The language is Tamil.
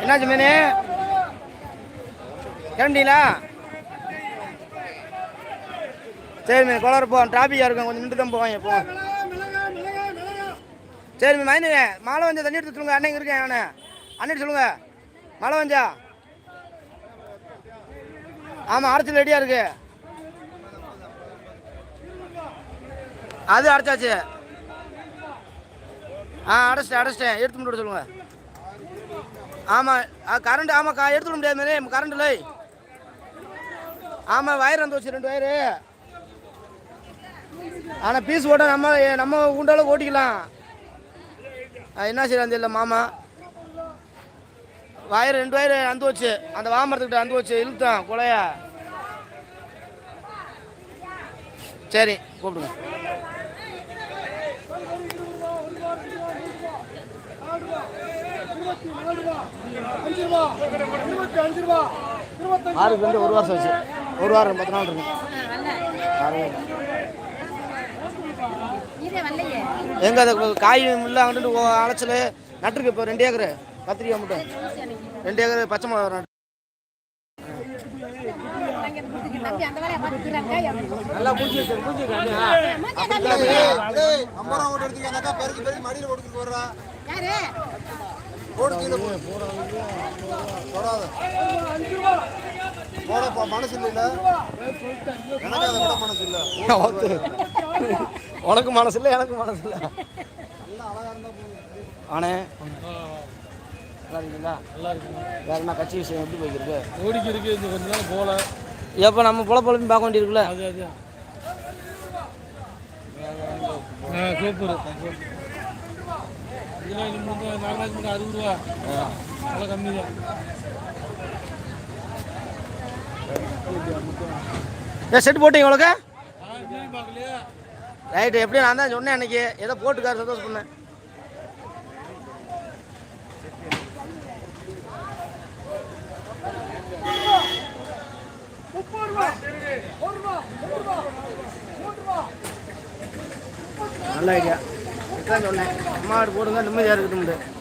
என்னாச்சு மீனு? கிளம்பிட்டீங்களா? சரி மீன் குளர போ டிராஃபிக்காக இருக்கும் கொஞ்சம் நின்று தான் போவாங்க போ. சரி மைனு மழை வந்தா தண்ணி எடுத்து சொல்லுங்க. அண்ணன் இங்கே இருக்கேன் நான். அண்ணன் சொல்லுங்க. மழை வந்தா. ஆமாம் அரைச்சல் ரெடியாக இருக்கு. அது அடைச்சாச்சு. ஆ அடைச்சிட்டேன் அடைச்சிட்டேன். எடுத்து முடிவு சொல்லுங்க. ஆமாம் கரண்ட் ஆமாக்கா எடுத்து விட முடியாது மேலே. கரண்ட் இல்லை. ஆமாம் வயர் வந்து வச்சு ரெண்டு வயரு ஆனால் பீஸ் ஓட்ட நம்ம நம்ம உண்டாலும் ஓட்டிக்கலாம். என்ன செய்யலாம் தெரியல மாமா. வாயிரம் ரெண்டு வயர் அந்து வச்சு அந்த வாமரத்துக்கிட்ட அந்து வச்சு இழுத்தான் கொலையா. சரி கூப்பிடுங்க. ஆறுக்கு வந்து ஒரு வருஷம் வச்சு ஒரு வாரம் பத்து நாள் இருக்கும் எங்க அது காய் முள்ள அங்கிட்டு அலைச்சல். நட்டுருக்கு இப்போ ரெண்டு ஏக்கரு. கத்திரிக்காய் மட்டும். ரெண்டு ஏக்கர் பச்சை மிளகா நல்லா பூச்சி வச்சு பூச்சி அம்பரா ஓட்டு எடுத்துக்காக்கா பெருக்கி பெருக்கி மடியில் ஓட்டுக்கு போடுறா. யாரு? போடு கீழே போடு போடாத. போடப்பா மனசு இல்லைல்ல எனக்கு அதை விட மனசு இல்லை உனக்கு மனசு இல்லை எனக்கு மனசு இல்லை ஆனே. நல்லா இருக்கீங்களா? நல்லா இருக்குங்க வேற என்ன கட்சி விஷயம் எப்படி போய்க்கிருக்கு ஓடிக்கு இருக்கு இந்த கொஞ்ச நாள் எப்போ நம்ம புல புலப்பி பார்க்க வேண்டியிருக்குல்ல? அது அது. ஆ சூப்பர். இதில் நம்ம நாகராஜ் மட்டும் அறுபது ரூபா நல்லா கம்மி தான் ஏன் செட் போட்டீங்க உங்களுக்கு ரைட்டு எப்படி நான் தான் சொன்னேன் அன்னைக்கு ஏதோ போட்டுக்காரு சந்தோஷம் பண்ணேன் நல்ல ஐடியா சொன்னேன். அம்மா போடுங்க நிம்மதியாக இருக்கட்டும்